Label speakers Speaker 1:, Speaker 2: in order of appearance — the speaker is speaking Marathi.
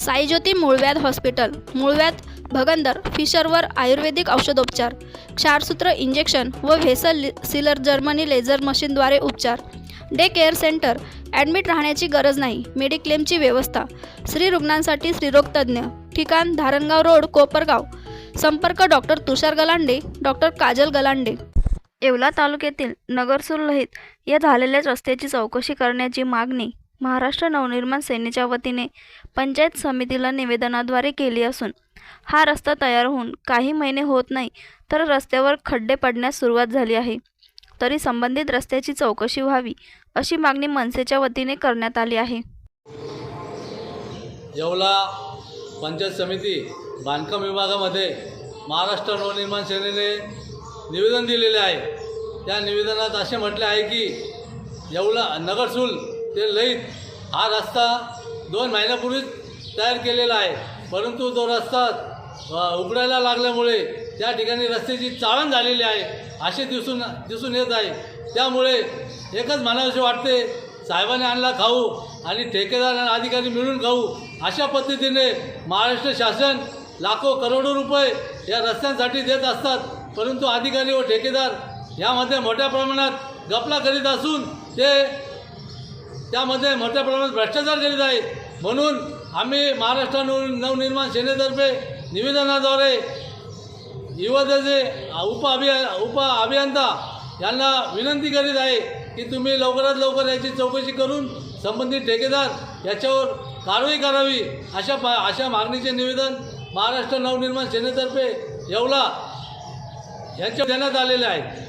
Speaker 1: साईज्योती मूळव्याध हॉस्पिटल मूळव्याध भगंदर फिशरवर आयुर्वेदिक औषधोपचार क्षारसूत्र इंजेक्शन व व्हेसल सिलर जर्मनी लेझर मशीनद्वारे उपचार. डे केअर सेंटर ॲडमिट राहण्याची गरज नाही मेडिक्लेमची व्यवस्था. स्त्री रुग्णांसाठी स्त्रीरोगतज्ञ ठिकाण धारणगाव रोड कोपरगाव. संपर्क डॉक्टर तुषार गलांडे डॉक्टर काजल गलांडे. येवला तालुक्यातील नगरसुरहित या झालेल्या रस्त्याची चौकशी करण्याची मागणी महाराष्ट्र नवनिर्माण सेनेच्या वतीने पंचायत समितीला निवेदनाद्वारे केली असून हा रस्ता तयार होऊन काही महिने होत नाही तर रस्त्यावर खड्डे पडण्यास सुरुवात झाली आहे. तरी संबंधित रस्त्याची चौकशी व्हावी अशी मागणी मनसेच्या वतीने करण्यात आली आहे.
Speaker 2: येवला पंचायत समिती बांधकाम विभागामध्ये महाराष्ट्र नवनिर्माण सेनेने निवेदन दिलेले आहे. त्या निवेदनात असे म्हटले आहे की येवला नगरसूल ते लईत. हा रस्ता दोन महिन्यापूर्वीच तयार केलेला आहे. परंतु तो रस्ता उघडायला लागल्यामुळे त्या ठिकाणी रस्त्याची चाळण झालेली आहे. असे दिसून दिसून येत आहे. त्यामुळे एकच म्हणावंशी वाटते साहेबाने आणला खाऊ आणि ठेकेदार आणि अधिकारी मिळून खाऊ. अशा पद्धतीने महाराष्ट्र शासन लाखो करोडो रुपये या रस्त्यांसाठी देत असतात. परंतु अधिकारी व ठेकेदार यामध्ये मोठ्या प्रमाणात गपला करीत असून ते त्यामध्ये मोठ्या प्रमाणात भ्रष्टाचार करीत आहे म्हणून आम्ही महाराष्ट्र नव नवनिर्माण सेनेतर्फे निवेदनाद्वारे युवतेचे उप अभिया उप अभियंता यांना विनंती करीत आहे की तुम्ही लवकरात लवकर याची चौकशी करून संबंधित ठेकेदार याच्यावर कारवाई करावी अशा पा अशा मागणीचे निवेदन महाराष्ट्र नवनिर्माण सेनेतर्फे येवला यांच्या देण्यात आलेले आहे.